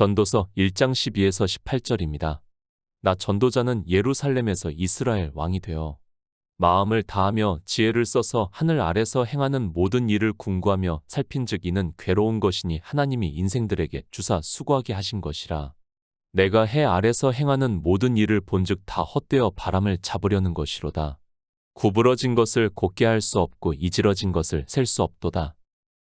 전도서 1장 12에서 18절입니다. 나 전도자는 예루살렘에서 이스라엘 왕이 되어 마음을 다하며 지혜를 써서 하늘 아래서 행하는 모든 일을 궁구하며 살핀즉 이는 괴로운 것이니 하나님이 인생들에게 주사 수고하게 하신 것이라. 내가 해 아래서 행하는 모든 일을 본즉 다 헛되어 바람을 잡으려는 것이로다. 구부러진 것을 곧게 할 수 없고 이지러진 것을 셀 수 없도다.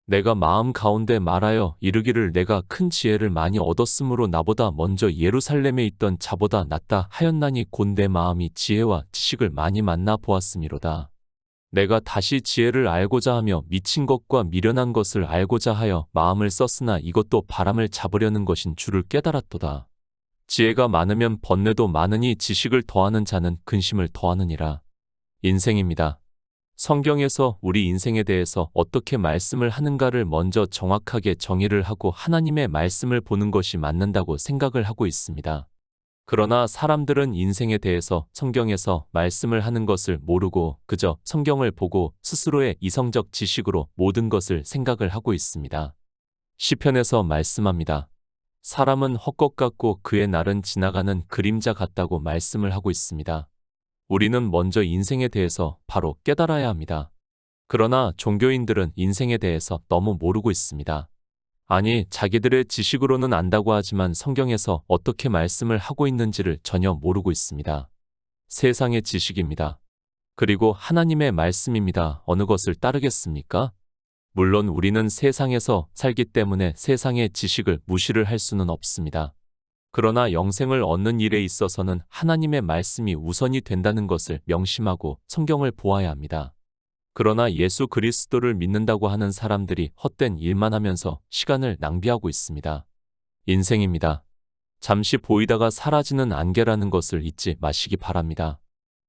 내가 마음 가운데 말하여 이르기를 내가 큰 지혜를 많이 얻었으므로 나보다 먼저 예루살렘에 있던 자보다 낫다 하였나니 곧 내 마음이 지혜와 지식을 많이 만나 보았음이로다. 내가 다시 지혜를 알고자 하며 미친 것과 미련한 것을 알고자 하여 마음을 썼으나 이것도 바람을 잡으려는 것인 줄을 깨달았도다. 지혜가 많으면 번뇌도 많으니 지식을 더하는 자는 근심을 더하느니라. 인생입니다. 성경에서 우리 인생에 대해서 어떻게 말씀을 하는가를 먼저 정확하게 정의를 하고 하나님의 말씀을 보는 것이 맞는다고 생각을 하고 있습니다. 그러나 사람들은 인생에 대해서 성경에서 말씀을 하는 것을 모르고 그저 성경을 보고 스스로의 이성적 지식으로 모든 것을 생각을 하고 있습니다. 시편에서 말씀합니다. 사람은 헛것 같고 그의 날은 지나가는 그림자 같다고 말씀을 하고 있습니다. 우리는 먼저 인생에 대해서 바로 깨달아야 합니다. 그러나 종교인들은 인생에 대해서 너무 모르고 있습니다. 아니, 자기들의 지식으로는 안다고 하지만 성경에서 어떻게 말씀을 하고 있는지를 전혀 모르고 있습니다. 세상의 지식입니다. 그리고 하나님의 말씀입니다. 어느 것을 따르겠습니까? 물론 우리는 세상에서 살기 때문에 세상의 지식을 무시를 할 수는 없습니다. 그러나 영생을 얻는 일에 있어서는 하나님의 말씀이 우선이 된다는 것을 명심하고 성경을 보아야 합니다. 그러나 예수 그리스도를 믿는다고 하는 사람들이 헛된 일만 하면서 시간을 낭비하고 있습니다. 인생입니다. 잠시 보이다가 사라지는 안개라는 것을 잊지 마시기 바랍니다.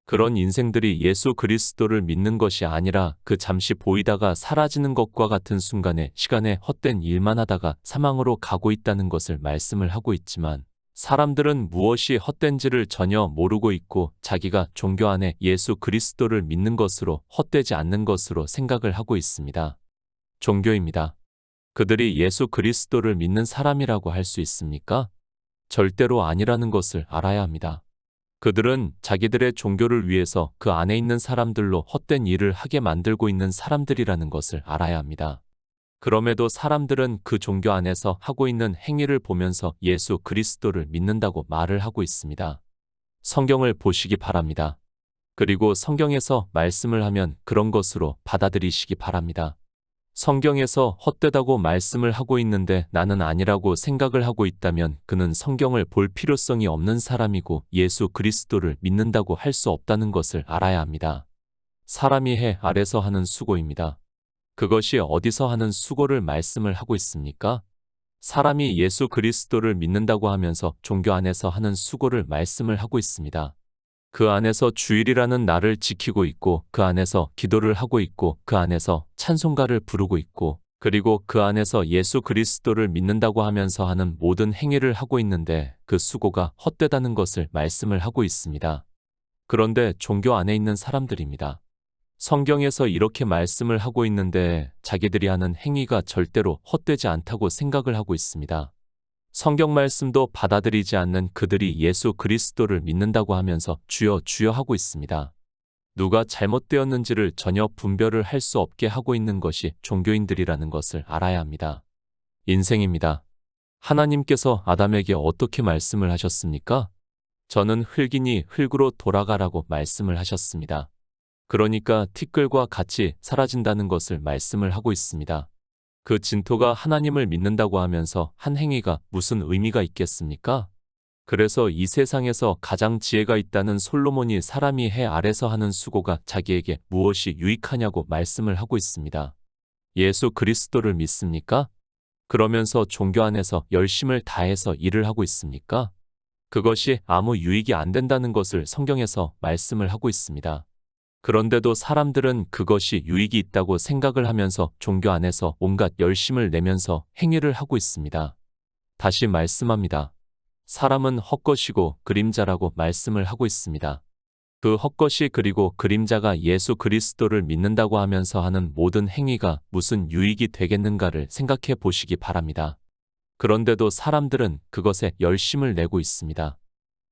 그런 인생들이 예수 그리스도를 믿는 것이 아니라 그 잠시 보이다가 사라지는 것과 같은 순간에 시간에 헛된 일만 하다가 사망으로 가고 있다는 것을 말씀을 하고 있지만 사람들은 무엇이 헛된지를 전혀 모르고 있고 자기가 종교 안에 예수 그리스도를 믿는 것으로 헛되지 않는 것으로 생각을 하고 있습니다. 종교입니다. 그들이 예수 그리스도를 믿는 사람이라고 할 수 있습니까? 절대로 아니라는 것을 알아야 합니다. 그들은 자기들의 종교를 위해서 그 안에 있는 사람들로 헛된 일을 하게 만들고 있는 사람들이라는 것을 알아야 합니다. 그럼에도 사람들은 그 종교 안에서 하고 있는 행위를 보면서 예수 그리스도를 믿는다고 말을 하고 있습니다. 성경을 보시기 바랍니다. 그리고 성경에서 말씀을 하면 그런 것으로 받아들이시기 바랍니다. 성경에서 헛되다고 말씀을 하고 있는데 나는 아니라고 생각을 하고 있다면 그는 성경을 볼 필요성이 없는 사람이고 예수 그리스도를 믿는다고 할 수 없다는 것을 알아야 합니다. 사람이 해 아래서 하는 수고입니다. 그것이 어디서 하는 수고를 말씀을 하고 있습니까? 사람이 예수 그리스도를 믿는다고 하면서 종교 안에서 하는 수고를 말씀을 하고 있습니다. 그 안에서 주일이라는 날을 지키고 있고 그 안에서 기도를 하고 있고 그 안에서 찬송가를 부르고 있고 그리고 그 안에서 예수 그리스도를 믿는다고 하면서 하는 모든 행위를 하고 있는데 그 수고가 헛되다는 것을 말씀을 하고 있습니다. 그런데 종교 안에 있는 사람들입니다. 성경에서 이렇게 말씀을 하고 있는데 자기들이 하는 행위가 절대로 헛되지 않다고 생각을 하고 있습니다. 성경 말씀도 받아들이지 않는 그들이 예수 그리스도를 믿는다고 하면서 주여 주여 하고 있습니다. 누가 잘못되었는지를 전혀 분별을 할 수 없게 하고 있는 것이 종교인들이라는 것을 알아야 합니다. 인생입니다. 하나님께서 아담에게 어떻게 말씀을 하셨습니까? 저는 흙이니 흙으로 돌아가라고 말씀을 하셨습니다. 그러니까 티끌과 같이 사라진다는 것을 말씀을 하고 있습니다. 그 진토가 하나님을 믿는다고 하면서 한 행위가 무슨 의미가 있겠습니까? 그래서 이 세상에서 가장 지혜가 있다는 솔로몬이 사람이 해 아래서 하는 수고가 자기에게 무엇이 유익하냐고 말씀을 하고 있습니다. 예수 그리스도를 믿습니까? 그러면서 종교 안에서 열심을 다해서 일을 하고 있습니까? 그것이 아무 유익이 안 된다는 것을 성경에서 말씀을 하고 있습니다. 그런데도 사람들은 그것이 유익이 있다고 생각을 하면서 종교 안에서 온갖 열심을 내면서 행위를 하고 있습니다. 다시 말씀합니다. 사람은 헛것이고 그림자라고 말씀을 하고 있습니다. 그 헛것이 그리고 그림자가 예수 그리스도를 믿는다고 하면서 하는 모든 행위가 무슨 유익이 되겠는가를 생각해 보시기 바랍니다. 그런데도 사람들은 그것에 열심을 내고 있습니다.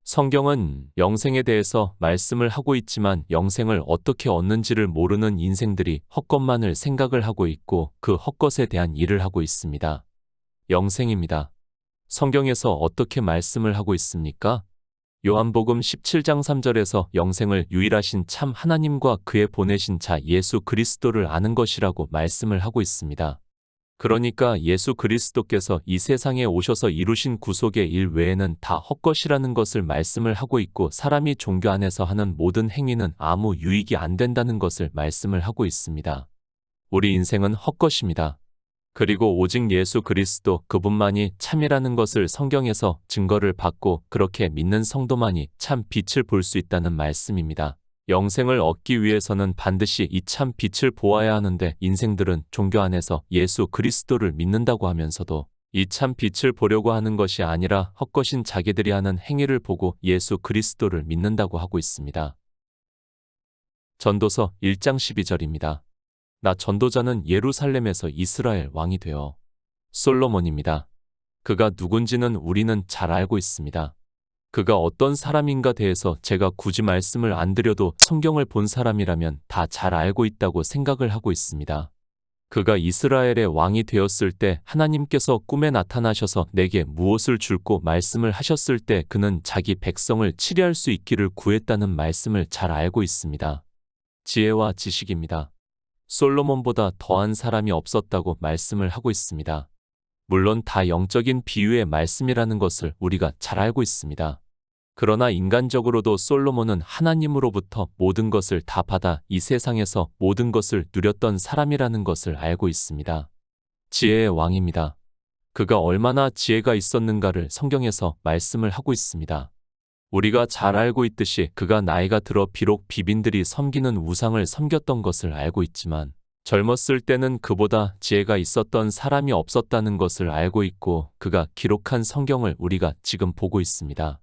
성경은 영생에 대해서 말씀을 하고 있지만 영생을 어떻게 얻는지를 모르는 인생들이 헛것만을 생각을 하고 있고 그 헛것에 대한 일을 하고 있습니다. 영생입니다. 성경에서 어떻게 말씀을 하고 있습니까? 요한복음 17장 3절에서 영생을 유일하신 참 하나님과 그의 보내신 자 예수 그리스도를 아는 것이라고 말씀을 하고 있습니다. 그러니까 예수 그리스도께서 이 세상에 오셔서 이루신 구속의 일 외에는 다 헛것이라는 것을 말씀을 하고 있고 사람이 종교 안에서 하는 모든 행위는 아무 유익이 안 된다는 것을 말씀을 하고 있습니다. 우리 인생은 헛것입니다. 그리고 오직 예수 그리스도 그분만이 참이라는 것을 성경에서 증거를 받고 그렇게 믿는 성도만이 참 빛을 볼 수 있다는 말씀입니다. 영생을 얻기 위해서는 반드시 이 참 빛을 보아야 하는데 인생들은 종교 안에서 예수 그리스도를 믿는다고 하면서도 이 참 빛을 보려고 하는 것이 아니라 헛것인 자기들이 하는 행위를 보고 예수 그리스도를 믿는다고 하고 있습니다. 전도서 1장 12절입니다. 나 전도자는 예루살렘에서 이스라엘 왕이 되어 솔로몬입니다. 그가 누군지는 우리는 잘 알고 있습니다. 그가 어떤 사람인가 대해서 제가 굳이 말씀을 안 드려도 성경을 본 사람이라면 다 잘 알고 있다고 생각을 하고 있습니다. 그가 이스라엘의 왕이 되었을 때 하나님께서 꿈에 나타나셔서 내게 무엇을 줄고 말씀을 하셨을 때 그는 자기 백성을 치리할 수 있기를 구했다는 말씀을 잘 알고 있습니다. 지혜와 지식입니다. 솔로몬보다 더한 사람이 없었다고 말씀을 하고 있습니다. 물론 다 영적인 비유의 말씀이라는 것을 우리가 잘 알고 있습니다. 그러나 인간적으로도 솔로몬은 하나님으로부터 모든 것을 다 받아 이 세상에서 모든 것을 누렸던 사람이라는 것을 알고 있습니다. 지혜의 왕입니다. 그가 얼마나 지혜가 있었는가를 성경에서 말씀을 하고 있습니다. 우리가 잘 알고 있듯이 그가 나이가 들어 비록 비빈들이 섬기는 우상을 섬겼던 것을 알고 있지만 젊었을 때는 그보다 지혜가 있었던 사람이 없었다는 것을 알고 있고 그가 기록한 성경을 우리가 지금 보고 있습니다.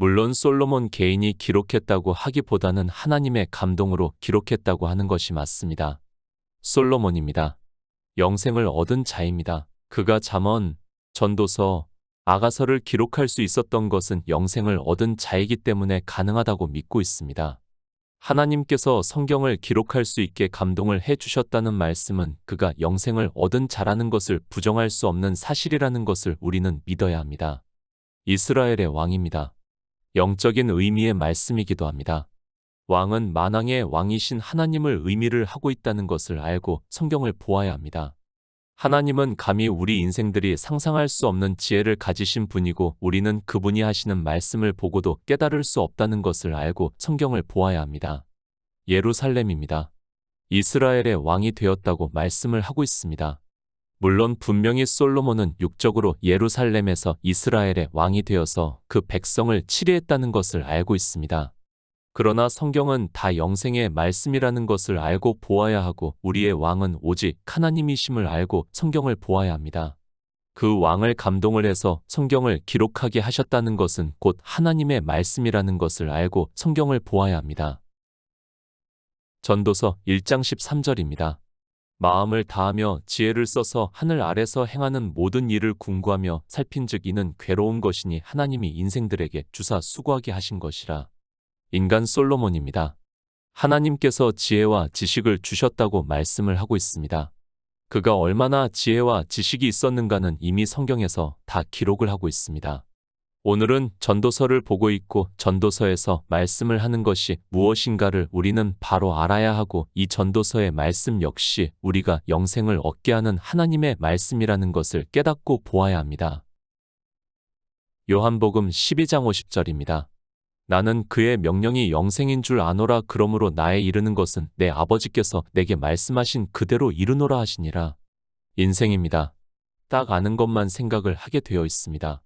물론 솔로몬 개인이 기록했다고 하기보다는 하나님의 감동으로 기록했다고 하는 것이 맞습니다. 솔로몬입니다. 영생을 얻은 자입니다. 그가 잠언, 전도서, 아가서를 기록할 수 있었던 것은 영생을 얻은 자이기 때문에 가능하다고 믿고 있습니다. 하나님께서 성경을 기록할 수 있게 감동을 해 주셨다는 말씀은 그가 영생을 얻은 자라는 것을 부정할 수 없는 사실이라는 것을 우리는 믿어야 합니다. 이스라엘의 왕입니다. 영적인 의미의 말씀이기도 합니다. 왕은 만왕의 왕이신 하나님을 의미를 하고 있다는 것을 알고 성경을 보아야 합니다. 하나님은 감히 우리 인생들이 상상할 수 없는 지혜를 가지신 분이고 우리는 그분이 하시는 말씀을 보고도 깨달을 수 없다는 것을 알고 성경을 보아야 합니다. 예루살렘입니다. 이스라엘의 왕이 되었다고 말씀을 하고 있습니다. 물론 분명히 솔로몬은 육적으로 예루살렘에서 이스라엘의 왕이 되어서 그 백성을 치리했다는 것을 알고 있습니다. 그러나 성경은 다 영생의 말씀이라는 것을 알고 보아야 하고 우리의 왕은 오직 하나님이심을 알고 성경을 보아야 합니다. 그 왕을 감동을 해서 성경을 기록하게 하셨다는 것은 곧 하나님의 말씀이라는 것을 알고 성경을 보아야 합니다. 전도서 1장 13절입니다. 마음을 다하며 지혜를 써서 하늘 아래서 행하는 모든 일을 궁구하며 살핀즉 이는 괴로운 것이니 하나님이 인생들에게 주사 수고하게 하신 것이라. 인간 솔로몬입니다. 하나님께서 지혜와 지식을 주셨다고 말씀을 하고 있습니다. 그가 얼마나 지혜와 지식이 있었는가는 이미 성경에서 다 기록을 하고 있습니다. 오늘은 전도서를 보고 있고 전도서에서 말씀을 하는 것이 무엇인가를 우리는 바로 알아야 하고 이 전도서의 말씀 역시 우리가 영생을 얻게 하는 하나님의 말씀이라는 것을 깨닫고 보아야 합니다. 요한복음 12장 50절입니다. 나는 그의 명령이 영생인 줄 아노라 그러므로 나에 이르는 것은 내 아버지께서 내게 말씀하신 그대로 이르노라 하시니라. 인생입니다. 딱 아는 것만 생각을 하게 되어 있습니다.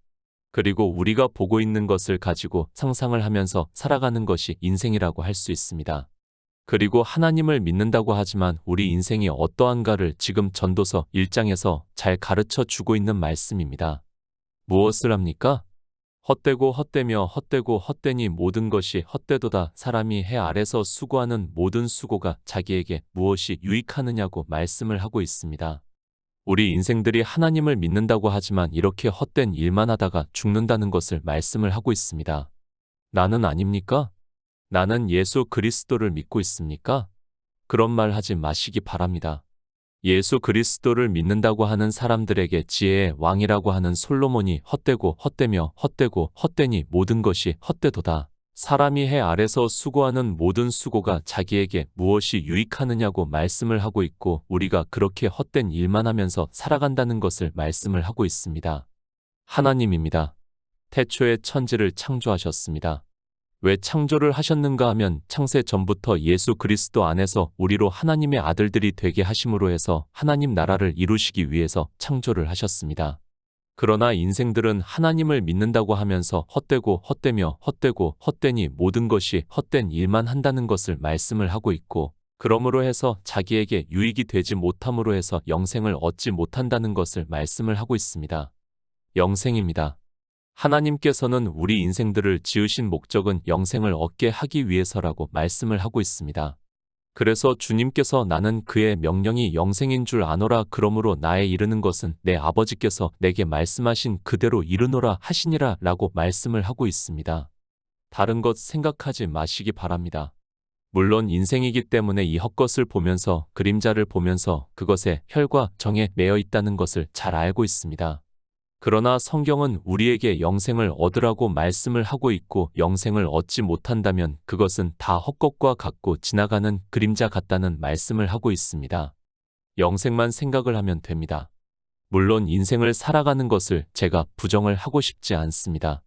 그리고 우리가 보고 있는 것을 가지고 상상을 하면서 살아가는 것이 인생이라고 할 수 있습니다. 그리고 하나님을 믿는다고 하지만 우리 인생이 어떠한가를 지금 전도서 1장에서 잘 가르쳐 주고 있는 말씀입니다. 무엇을 합니까? 헛되고 헛되며 헛되고 헛되니 모든 것이 헛되도다 사람이 해 아래서 수고하는 모든 수고가 자기에게 무엇이 유익하느냐고 말씀을 하고 있습니다. 우리 인생들이 하나님을 믿는다고 하지만 이렇게 헛된 일만 하다가 죽는다는 것을 말씀을 하고 있습니다. 나는 아닙니까? 나는 예수 그리스도를 믿고 있습니까? 그런 말 하지 마시기 바랍니다. 예수 그리스도를 믿는다고 하는 사람들에게 지혜의 왕이라고 하는 솔로몬이 헛되고 헛되며 헛되고 헛되니 모든 것이 헛되도다. 사람이 해 아래서 수고하는 모든 수고가 자기에게 무엇이 유익하느냐고 말씀을 하고 있고 우리가 그렇게 헛된 일만 하면서 살아간다는 것을 말씀을 하고 있습니다. 하나님입니다. 태초에 천지를 창조하셨습니다. 왜 창조를 하셨는가 하면 창세 전부터 예수 그리스도 안에서 우리로 하나님의 아들들이 되게 하심으로 해서 하나님 나라를 이루시기 위해서 창조를 하셨습니다. 그러나 인생들은 하나님을 믿는다고 하면서 헛되고 헛되며 헛되고 헛되니 모든 것이 헛된 일만 한다는 것을 말씀을 하고 있고 그러므로 해서 자기에게 유익이 되지 못함으로 해서 영생을 얻지 못한다는 것을 말씀을 하고 있습니다. 영생입니다. 하나님께서는 우리 인생들을 지으신 목적은 영생을 얻게 하기 위해서라고 말씀을 하고 있습니다. 그래서 주님께서 나는 그의 명령이 영생인 줄 아노라 그러므로 나에 이르는 것은 내 아버지께서 내게 말씀하신 그대로 이르노라 하시니라 라고 말씀을 하고 있습니다. 다른 것 생각하지 마시기 바랍니다. 물론 인생이기 때문에 이 헛것을 보면서 그림자를 보면서 그것에 혈과 정에 매여 있다는 것을 잘 알고 있습니다. 그러나 성경은 우리에게 영생을 얻으라고 말씀을 하고 있고 영생을 얻지 못한다면 그것은 다 헛것과 같고 지나가는 그림자 같다는 말씀을 하고 있습니다. 영생만 생각을 하면 됩니다. 물론 인생을 살아가는 것을 제가 부정을 하고 싶지 않습니다.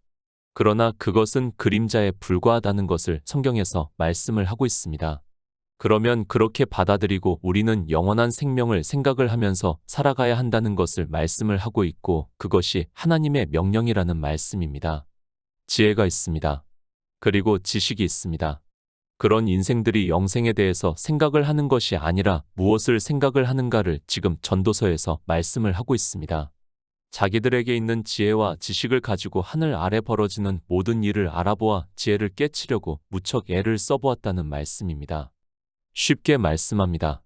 그러나 그것은 그림자에 불과하다는 것을 성경에서 말씀을 하고 있습니다. 그러면 그렇게 받아들이고 우리는 영원한 생명을 생각을 하면서 살아가야 한다는 것을 말씀을 하고 있고 그것이 하나님의 명령이라는 말씀입니다. 지혜가 있습니다. 그리고 지식이 있습니다. 그런 인생들이 영생에 대해서 생각을 하는 것이 아니라 무엇을 생각을 하는가를 지금 전도서에서 말씀을 하고 있습니다. 자기들에게 있는 지혜와 지식을 가지고 하늘 아래 벌어지는 모든 일을 알아보아 지혜를 깨치려고 무척 애를 써보았다는 말씀입니다. 쉽게 말씀합니다.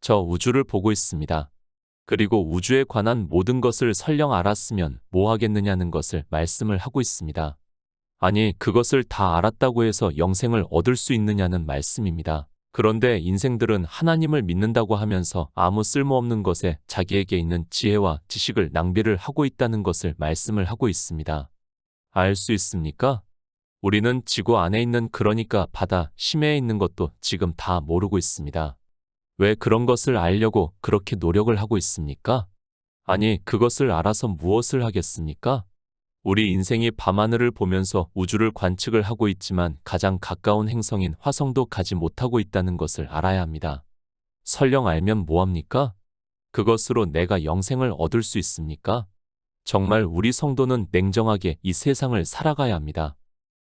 저 우주를 보고 있습니다. 그리고 우주에 관한 모든 것을 설령 알았으면 뭐 하겠느냐는 것을 말씀을 하고 있습니다. 아니, 그것을 다 알았다고 해서 영생을 얻을 수 있느냐는 말씀입니다. 그런데 인생들은 하나님을 믿는다고 하면서 아무 쓸모없는 것에 자기에게 있는 지혜와 지식을 낭비를 하고 있다는 것을 말씀을 하고 있습니다. 알 수 있습니까? 우리는 지구 안에 있는 그러니까 바다, 심해에 있는 것도 지금 다 모르고 있습니다. 왜 그런 것을 알려고 그렇게 노력을 하고 있습니까? 아니, 그것을 알아서 무엇을 하겠습니까? 우리 인생이 밤하늘을 보면서 우주를 관측을 하고 있지만 가장 가까운 행성인 화성도 가지 못하고 있다는 것을 알아야 합니다. 설령 알면 뭐합니까? 그것으로 내가 영생을 얻을 수 있습니까? 정말 우리 성도는 냉정하게 이 세상을 살아가야 합니다.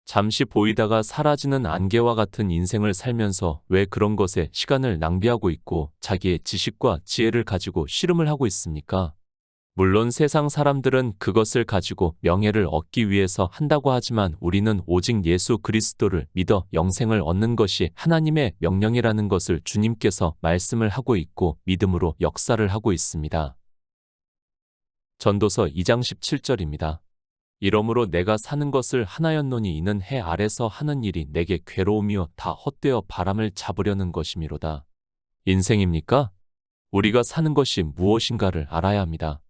잠시 보이다가 사라지는 안개와 같은 인생을 살면서 왜 그런 것에 시간을 낭비하고 있고 자기의 지식과 지혜를 가지고 씨름을 하고 있습니까? 물론 세상 사람들은 그것을 가지고 명예를 얻기 위해서 한다고 하지만 우리는 오직 예수 그리스도를 믿어 영생을 얻는 것이 하나님의 명령이라는 것을 주님께서 말씀을 하고 있고 믿음으로 역사를 하고 있습니다. 전도서 2장 17절입니다. 이러므로 내가 사는 것을 하나였노니 이는 해 아래서 하는 일이 내게 괴로움이요 다 헛되어 바람을 잡으려는 것이미로다. 인생입니까? 우리가 사는 것이 무엇인가를 알아야 합니다.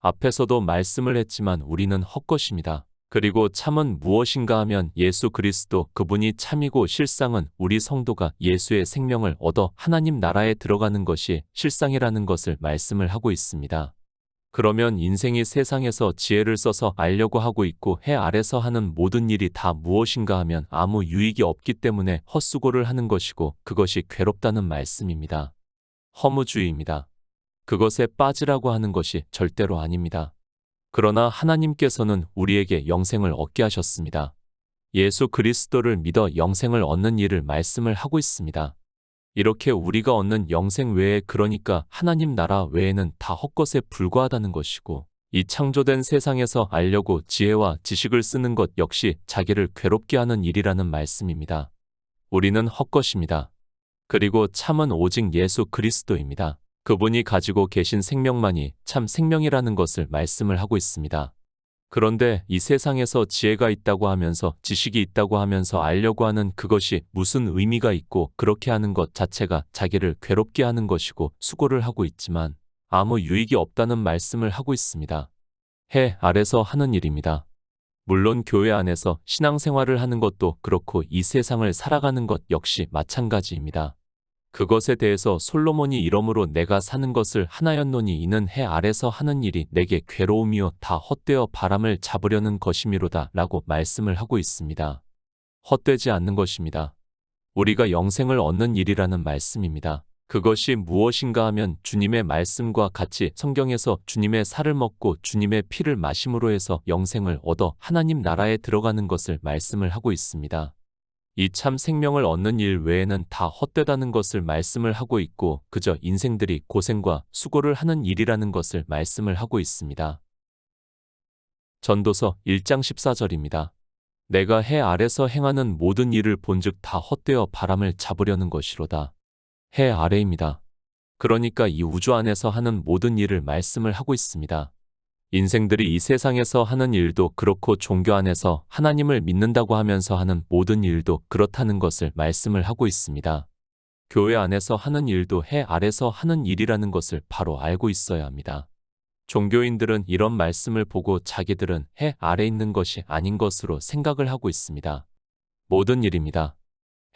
앞에서도 말씀을 했지만 우리는 헛것입니다. 그리고 참은 무엇인가 하면 예수 그리스도 그분이 참이고 실상은 우리 성도가 예수의 생명을 얻어 하나님 나라에 들어가는 것이 실상이라는 것을 말씀을 하고 있습니다. 그러면 인생이 세상에서 지혜를 써서 알려고 하고 있고 해 아래서 하는 모든 일이 다 무엇인가 하면 아무 유익이 없기 때문에 헛수고를 하는 것이고 그것이 괴롭다는 말씀입니다. 허무주의입니다. 그것에 빠지라고 하는 것이 절대로 아닙니다. 그러나 하나님께서는 우리에게 영생을 얻게 하셨습니다. 예수 그리스도를 믿어 영생을 얻는 일을 말씀을 하고 있습니다. 이렇게 우리가 얻는 영생 외에 그러니까 하나님 나라 외에는 다 헛것에 불과하다는 것이고 이 창조된 세상에서 알려고 지혜와 지식을 쓰는 것 역시 자기를 괴롭게 하는 일이라는 말씀입니다. 우리는 헛것입니다. 그리고 참은 오직 예수 그리스도입니다. 그분이 가지고 계신 생명만이 참 생명이라는 것을 말씀을 하고 있습니다. 그런데 이 세상에서 지혜가 있다고 하면서 지식이 있다고 하면서 알려고 하는 그것이 무슨 의미가 있고 그렇게 하는 것 자체가 자기를 괴롭게 하는 것이고 수고를 하고 있지만 아무 유익이 없다는 말씀을 하고 있습니다. 해 아래서 하는 일입니다. 물론 교회 안에서 신앙생활을 하는 것도 그렇고 이 세상을 살아가는 것 역시 마찬가지입니다. 그것에 대해서 솔로몬이 이러므로 내가 사는 것을 하나였노니 이는 해 아래서 하는 일이 내게 괴로움이요 다 헛되어 바람을 잡으려는 것이미로다 라고 말씀을 하고 있습니다. 헛되지 않는 것입니다. 우리가 영생을 얻는 일이라는 말씀입니다. 그것이 무엇인가 하면 주님의 말씀과 같이 성경에서 주님의 살을 먹고 주님의 피를 마심으로 해서 영생을 얻어 하나님 나라에 들어가는 것을 말씀을 하고 있습니다. 이 참 생명을 얻는 일 외에는 다 헛되다는 것을 말씀을 하고 있고 그저 인생들이 고생과 수고를 하는 일이라는 것을 말씀을 하고 있습니다. 전도서 1장 14절입니다. 내가 해 아래서 행하는 모든 일을 본즉 다 헛되어 바람을 잡으려는 것이로다. 해 아래입니다. 그러니까 이 우주 안에서 하는 모든 일을 말씀을 하고 있습니다. 인생들이 이 세상에서 하는 일도 그렇고 종교 안에서 하나님을 믿는다고 하면서 하는 모든 일도 그렇다는 것을 말씀을 하고 있습니다. 교회 안에서 하는 일도 해 아래서 하는 일이라는 것을 바로 알고 있어야 합니다. 종교인들은 이런 말씀을 보고 자기들은 해 아래 있는 것이 아닌 것으로 생각을 하고 있습니다. 모든 일입니다.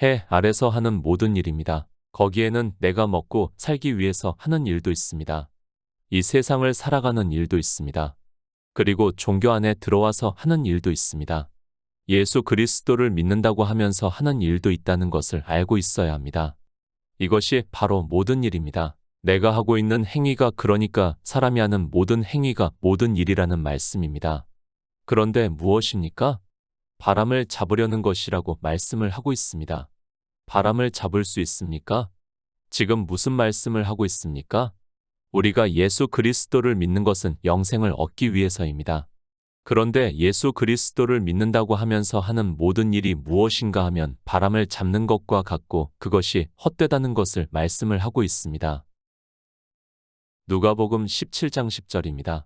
해 아래서 하는 모든 일입니다. 거기에는 내가 먹고 살기 위해서 하는 일도 있습니다. 이 세상을 살아가는 일도 있습니다. 그리고 종교 안에 들어와서 하는 일도 있습니다. 예수 그리스도를 믿는다고 하면서 하는 일도 있다는 것을 알고 있어야 합니다. 이것이 바로 모든 일입니다. 내가 하고 있는 행위가 그러니까 사람이 하는 모든 행위가 모든 일이라는 말씀입니다. 그런데 무엇입니까? 바람을 잡으려는 것이라고 말씀을 하고 있습니다. 바람을 잡을 수 있습니까? 지금 무슨 말씀을 하고 있습니까? 우리가 예수 그리스도를 믿는 것은 영생을 얻기 위해서입니다. 그런데 예수 그리스도를 믿는다고 하면서 하는 모든 일이 무엇인가 하면 바람을 잡는 것과 같고 그것이 헛되다는 것을 말씀을 하고 있습니다. 누가복음 17장 10절입니다.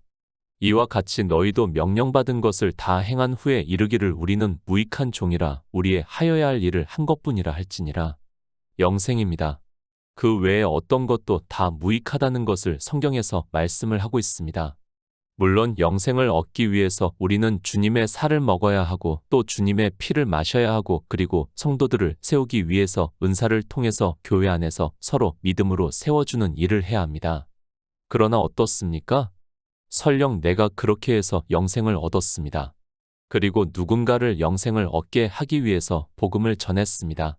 이와 같이 너희도 명령받은 것을 다 행한 후에 이르기를 우리는 무익한 종이라 우리의 하여야 할 일을 한 것뿐이라 할지니라. 영생입니다. 그 외에 어떤 것도 다 무익하다는 것을 성경에서 말씀을 하고 있습니다. 물론 영생을 얻기 위해서 우리는 주님의 살을 먹어야 하고 또 주님의 피를 마셔야 하고 그리고 성도들을 세우기 위해서 은사를 통해서 교회 안에서 서로 믿음으로 세워주는 일을 해야 합니다. 그러나 어떻습니까? 설령 내가 그렇게 해서 영생을 얻었습니다. 그리고 누군가를 영생을 얻게 하기 위해서 복음을 전했습니다.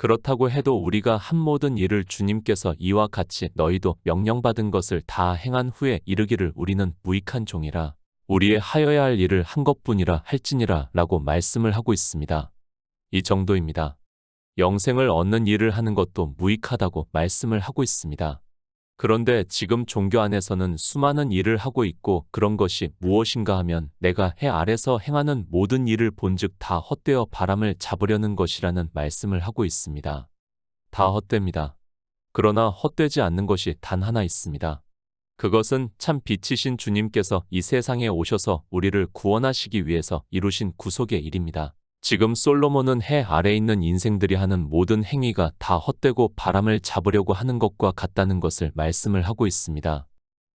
그렇다고 해도 우리가 한 모든 일을 주님께서 이와 같이 너희도 명령받은 것을 다 행한 후에 이르기를 우리는 무익한 종이라 우리의 하여야 할 일을 한 것뿐이라 할지니라 라고 말씀을 하고 있습니다. 이 정도입니다. 영생을 얻는 일을 하는 것도 무익하다고 말씀을 하고 있습니다. 그런데 지금 종교 안에서는 수많은 일을 하고 있고 그런 것이 무엇인가 하면 내가 해 아래서 행하는 모든 일을 본즉 다 헛되어 바람을 잡으려는 것이라는 말씀을 하고 있습니다. 다 헛됩니다. 그러나 헛되지 않는 것이 단 하나 있습니다. 그것은 참 빛이신 주님께서 이 세상에 오셔서 우리를 구원하시기 위해서 이루신 구속의 일입니다. 지금 솔로몬은 해 아래 있는 인생들이 하는 모든 행위가 다 헛되고 바람을 잡으려고 하는 것과 같다는 것을 말씀을 하고 있습니다.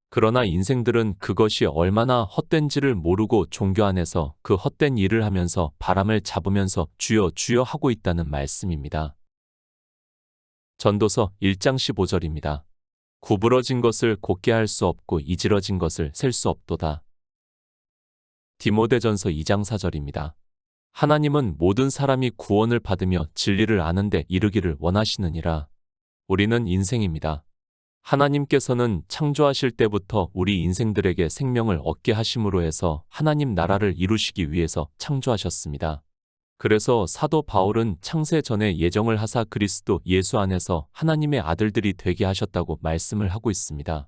그러나 인생들은 그것이 얼마나 헛된지를 모르고 종교 안에서 그 헛된 일을 하면서 바람을 잡으면서 주여 주여 하고 있다는 말씀입니다. 전도서 1장 15절입니다. 구부러진 것을 곧게 할 수 없고 이지러진 것을 셀 수 없도다. 디모데전서 2장 4절입니다. 하나님은 모든 사람이 구원을 받으며 진리를 아는데 이르기를 원하시느니라. 우리는 인생입니다. 하나님께서는 창조하실 때부터 우리 인생들에게 생명을 얻게 하심으로 해서 하나님 나라를 이루시기 위해서 창조하셨습니다. 그래서 사도 바울은 창세 전에 예정을 하사 그리스도 예수 안에서 하나님의 아들들이 되게 하셨다고 말씀을 하고 있습니다.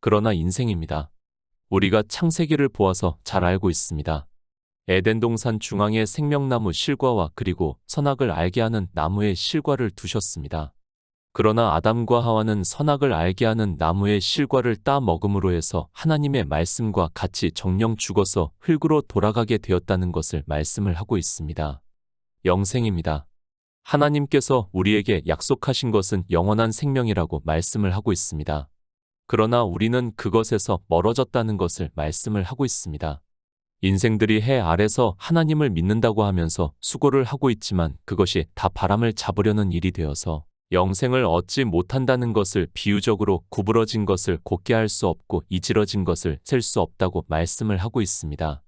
그러나 인생입니다. 우리가 창세기를 보아서 잘 알고 있습니다. 에덴 동산 중앙에 생명나무 실과와 그리고 선악을 알게 하는 나무의 실과를 두셨습니다. 그러나 아담과 하와는 선악을 알게 하는 나무의 실과를 따 먹음으로 해서 하나님의 말씀과 같이 정령 죽어서 흙으로 돌아가게 되었다는 것을 말씀을 하고 있습니다. 영생입니다. 하나님께서 우리에게 약속하신 것은 영원한 생명이라고 말씀을 하고 있습니다. 그러나 우리는 그것에서 멀어졌다는 것을 말씀을 하고 있습니다. 인생들이 해 아래서 하나님을 믿는다고 하면서 수고를 하고 있지만 그것이 다 바람을 잡으려는 일이 되어서 영생을 얻지 못한다는 것을 비유적으로 구부러진 것을 곧게 할 수 없고 이지러진 것을 셀 수 없다고 말씀을 하고 있습니다.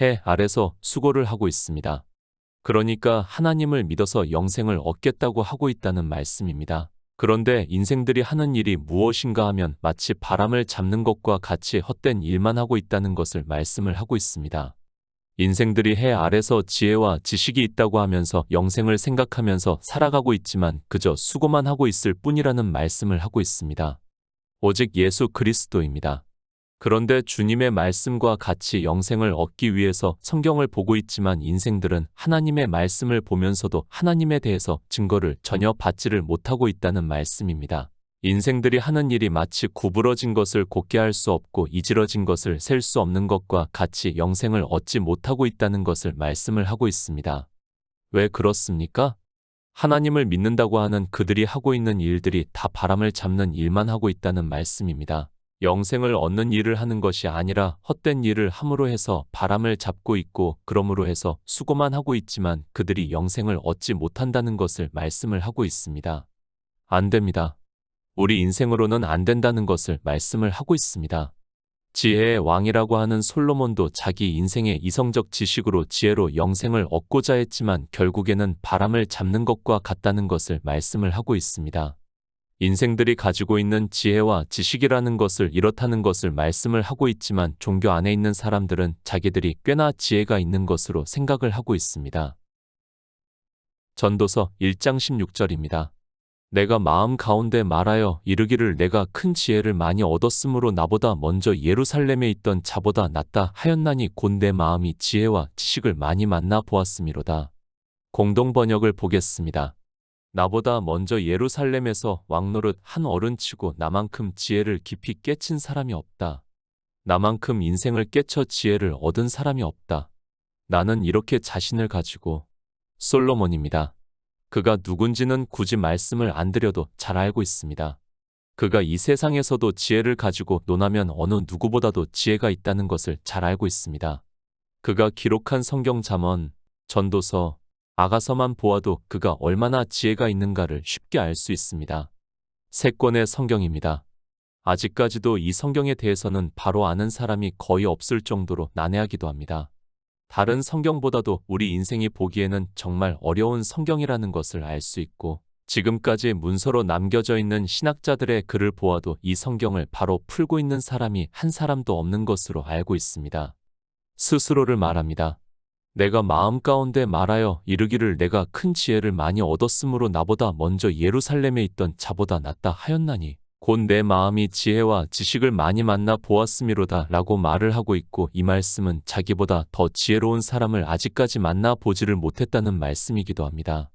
해 아래서 수고를 하고 있습니다. 그러니까 하나님을 믿어서 영생을 얻겠다고 하고 있다는 말씀입니다. 그런데 인생들이 하는 일이 무엇인가 하면 마치 바람을 잡는 것과 같이 헛된 일만 하고 있다는 것을 말씀을 하고 있습니다. 인생들이 해 아래서 지혜와 지식이 있다고 하면서 영생을 생각하면서 살아가고 있지만 그저 수고만 하고 있을 뿐이라는 말씀을 하고 있습니다. 오직 예수 그리스도입니다. 그런데 주님의 말씀과 같이 영생을 얻기 위해서 성경을 보고 있지만 인생들은 하나님의 말씀을 보면서도 하나님에 대해서 증거를 전혀 받지를 못하고 있다는 말씀입니다. 인생들이 하는 일이 마치 구부러진 것을 곧게 할 수 없고 이지러진 것을 셀 수 없는 것과 같이 영생을 얻지 못하고 있다는 것을 말씀을 하고 있습니다. 왜 그렇습니까? 하나님을 믿는다고 하는 그들이 하고 있는 일들이 다 바람을 잡는 일만 하고 있다는 말씀입니다. 영생을 얻는 일을 하는 것이 아니라 헛된 일을 함으로 해서 바람을 잡고 있고 그러므로 해서 수고만 하고 있지만 그들이 영생을 얻지 못한다는 것을 말씀을 하고 있습니다. 안 됩니다. 우리 인생으로는 안 된다는 것을 말씀을 하고 있습니다. 지혜의 왕이라고 하는 솔로몬도 자기 인생의 이성적 지식으로 지혜로 영생을 얻고자 했지만 결국에는 바람을 잡는 것과 같다는 것을 말씀을 하고 있습니다. 인생들이 가지고 있는 지혜와 지식이라는 것을 이렇다는 것을 말씀을 하고 있지만 종교 안에 있는 사람들은 자기들이 꽤나 지혜가 있는 것으로 생각을 하고 있습니다. 전도서 1장 16절입니다. 내가 마음 가운데 말하여 이르기를 내가 큰 지혜를 많이 얻었으므로 나보다 먼저 예루살렘에 있던 자보다 낫다 하였나니 곧 내 마음이 지혜와 지식을 많이 만나 보았음이로다. 공동 번역을 보겠습니다. 나보다 먼저 예루살렘에서 왕노릇 한 어른치고 나만큼 지혜를 깊이 깨친 사람이 없다. 나만큼 인생을 깨쳐 지혜를 얻은 사람이 없다. 나는 이렇게 자신을 가지고 솔로몬입니다. 그가 누군지는 굳이 말씀을 안 드려도 잘 알고 있습니다. 그가 이 세상에서도 지혜를 가지고 논하면 어느 누구보다도 지혜가 있다는 것을 잘 알고 있습니다. 그가 기록한 성경 잠언, 전도서, 아가서만 보아도 그가 얼마나 지혜가 있는가를 쉽게 알 수 있습니다. 세 권의 성경입니다. 아직까지도 이 성경에 대해서는 바로 아는 사람이 거의 없을 정도로 난해하기도 합니다. 다른 성경보다도 우리 인생이 보기에는 정말 어려운 성경이라는 것을 알 수 있고 지금까지 문서로 남겨져 있는 신학자들의 글을 보아도 이 성경을 바로 풀고 있는 사람이 한 사람도 없는 것으로 알고 있습니다. 스스로를 말합니다. 내가 마음 가운데 말하여 이르기를 내가 큰 지혜를 많이 얻었으므로 나보다 먼저 예루살렘에 있던 자보다 낫다 하였나니 곧 내 마음이 지혜와 지식을 많이 만나 보았음이로다 라고 말을 하고 있고 이 말씀은 자기보다 더 지혜로운 사람을 아직까지 만나 보지를 못했다는 말씀이기도 합니다.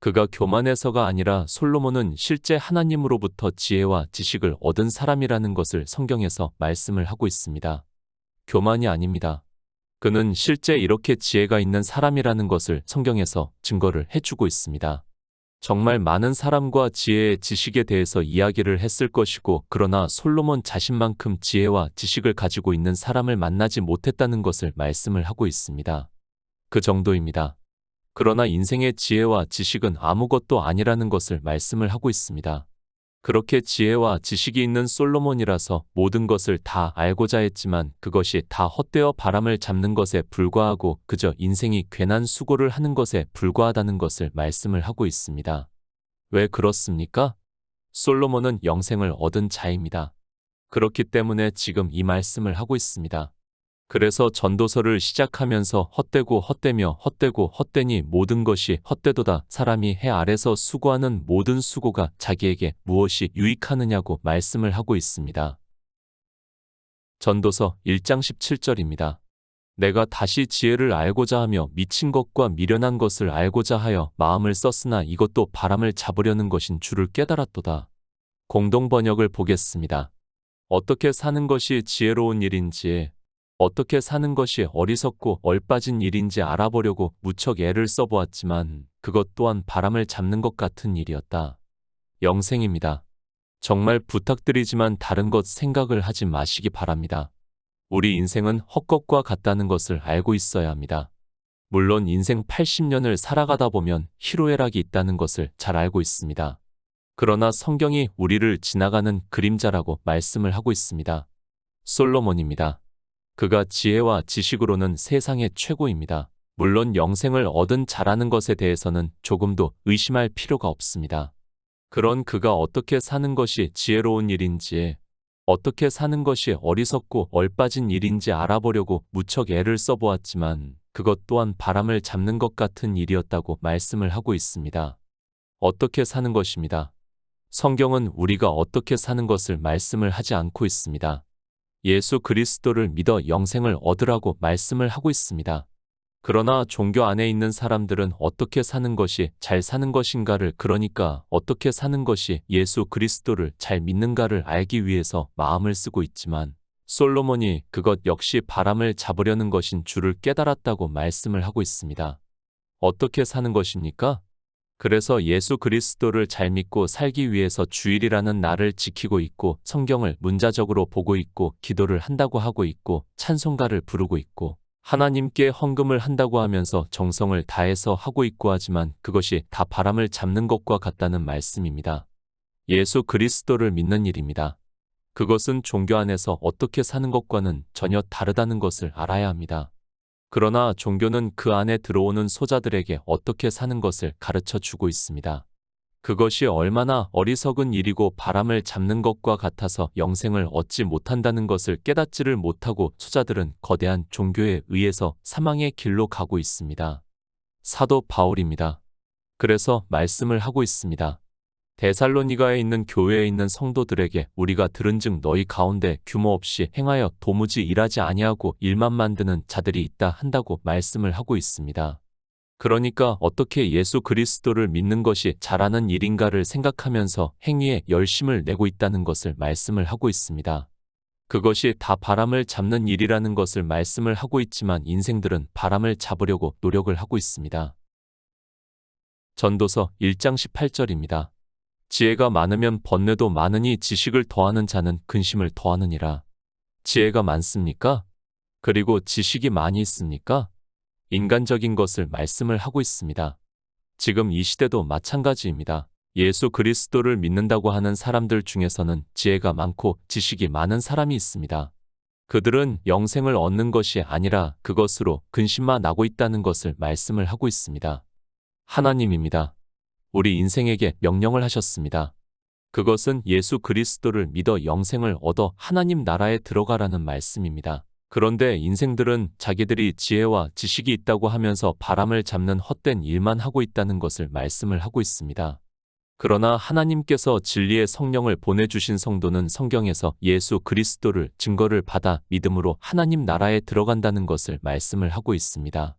그가 교만해서가 아니라 솔로몬은 실제 하나님으로부터 지혜와 지식을 얻은 사람이라는 것을 성경에서 말씀을 하고 있습니다. 교만이 아닙니다. 그는 실제 이렇게 지혜가 있는 사람이라는 것을 성경에서 증거를 해주고 있습니다. 정말 많은 사람과 지혜의 지식에 대해서 이야기를 했을 것이고 그러나 솔로몬 자신만큼 지혜와 지식을 가지고 있는 사람을 만나지 못했다는 것을 말씀을 하고 있습니다. 그 정도입니다. 그러나 인생의 지혜와 지식은 아무것도 아니라는 것을 말씀을 하고 있습니다. 그렇게 지혜와 지식이 있는 솔로몬이라서 모든 것을 다 알고자 했지만 그것이 다 헛되어 바람을 잡는 것에 불과하고 그저 인생이 괜한 수고를 하는 것에 불과하다는 것을 말씀을 하고 있습니다. 왜 그렇습니까? 솔로몬은 영생을 얻은 자입니다. 그렇기 때문에 지금 이 말씀을 하고 있습니다. 그래서 전도서를 시작하면서 헛되고 헛되며 헛되고 헛되니 모든 것이 헛되도다 사람이 해 아래서 수고하는 모든 수고가 자기에게 무엇이 유익하느냐고 말씀을 하고 있습니다. 전도서 1장 17절입니다. 내가 다시 지혜를 알고자 하며 미친 것과 미련한 것을 알고자 하여 마음을 썼으나 이것도 바람을 잡으려는 것인 줄을 깨달았도다. 공동 번역을 보겠습니다. 어떻게 사는 것이 지혜로운 일인지, 어떻게 사는 것이 어리석고 얼빠진 일인지 알아보려고 무척 애를 써보았지만 그것 또한 바람을 잡는 것 같은 일이었다. 영생입니다. 정말 부탁드리지만 다른 것 생각을 하지 마시기 바랍니다. 우리 인생은 헛것과 같다는 것을 알고 있어야 합니다. 물론 인생 80년을 살아가다 보면 희로애락이 있다는 것을 잘 알고 있습니다. 그러나 성경이 우리를 지나가는 그림자라고 말씀을 하고 있습니다. 솔로몬입니다. 그가 지혜와 지식으로는 세상의 최고입니다. 물론 영생을 얻은 자라는 것에 대해서는 조금도 의심할 필요가 없습니다. 그런 그가 어떻게 사는 것이 지혜로운 일인지, 어떻게 사는 것이 어리석고 얼빠진 일인지 알아보려고 무척 애를 써보았지만 그것 또한 바람을 잡는 것 같은 일이었다고 말씀을 하고 있습니다. 어떻게 사는 것입니다. 성경은 우리가 어떻게 사는 것을 말씀을 하지 않고 있습니다. 예수 그리스도를 믿어 영생을 얻으라고 말씀을 하고 있습니다. 그러나 종교 안에 있는 사람들은 어떻게 사는 것이 잘 사는 것인가를 그러니까 어떻게 사는 것이 예수 그리스도를 잘 믿는가를 알기 위해서 마음을 쓰고 있지만 솔로몬이 그것 역시 바람을 잡으려는 것인 줄을 깨달았다고 말씀을 하고 있습니다. 어떻게 사는 것입니까? 그래서 예수 그리스도를 잘 믿고 살기 위해서 주일이라는 날을 지키고 있고 성경을 문자적으로 보고 있고 기도를 한다고 하고 있고 찬송가를 부르고 있고 하나님께 헌금을 한다고 하면서 정성을 다해서 하고 있고 하지만 그것이 다 바람을 잡는 것과 같다는 말씀입니다. 예수 그리스도를 믿는 일입니다. 그것은 종교 안에서 어떻게 사는 것과는 전혀 다르다는 것을 알아야 합니다. 그러나 종교는 그 안에 들어오는 소자들에게 어떻게 사는 것을 가르쳐 주고 있습니다. 그것이 얼마나 어리석은 일이고 바람을 잡는 것과 같아서 영생을 얻지 못한다는 것을 깨닫지를 못하고 소자들은 거대한 종교에 의해서 사망의 길로 가고 있습니다. 사도 바울입니다. 그래서 말씀을 하고 있습니다. 데살로니가에 있는 교회에 있는 성도들에게 우리가 들은 즉 너희 가운데 규모 없이 행하여 도무지 일하지 아니하고 일만 만드는 자들이 있다 한다고 말씀을 하고 있습니다. 그러니까 어떻게 예수 그리스도를 믿는 것이 잘하는 일인가를 생각하면서 행위에 열심을 내고 있다는 것을 말씀을 하고 있습니다. 그것이 다 바람을 잡는 일이라는 것을 말씀을 하고 있지만 인생들은 바람을 잡으려고 노력을 하고 있습니다. 전도서 1장 18절입니다. 지혜가 많으면 번뇌도 많으니 지식을 더하는 자는 근심을 더하느니라. 지혜가 많습니까? 그리고 지식이 많이 있습니까? 인간적인 것을 말씀을 하고 있습니다. 지금 이 시대도 마찬가지입니다. 예수 그리스도를 믿는다고 하는 사람들 중에서는 지혜가 많고 지식이 많은 사람이 있습니다. 그들은 영생을 얻는 것이 아니라 그것으로 근심만 나고 있다는 것을 말씀을 하고 있습니다. 하나님입니다. 우리 인생에게 명령을 하셨습니다. 그것은 예수 그리스도를 믿어 영생을 얻어 하나님 나라에 들어가라는 말씀입니다. 그런데 인생들은 자기들이 지혜와 지식이 있다고 하면서 바람을 잡는 헛된 일만 하고 있다는 것을 말씀을 하고 있습니다. 그러나 하나님께서 진리의 성령을 보내주신 성도는 성경에서 예수 그리스도를 증거를 받아 믿음으로 하나님 나라에 들어간다는 것을 말씀을 하고 있습니다.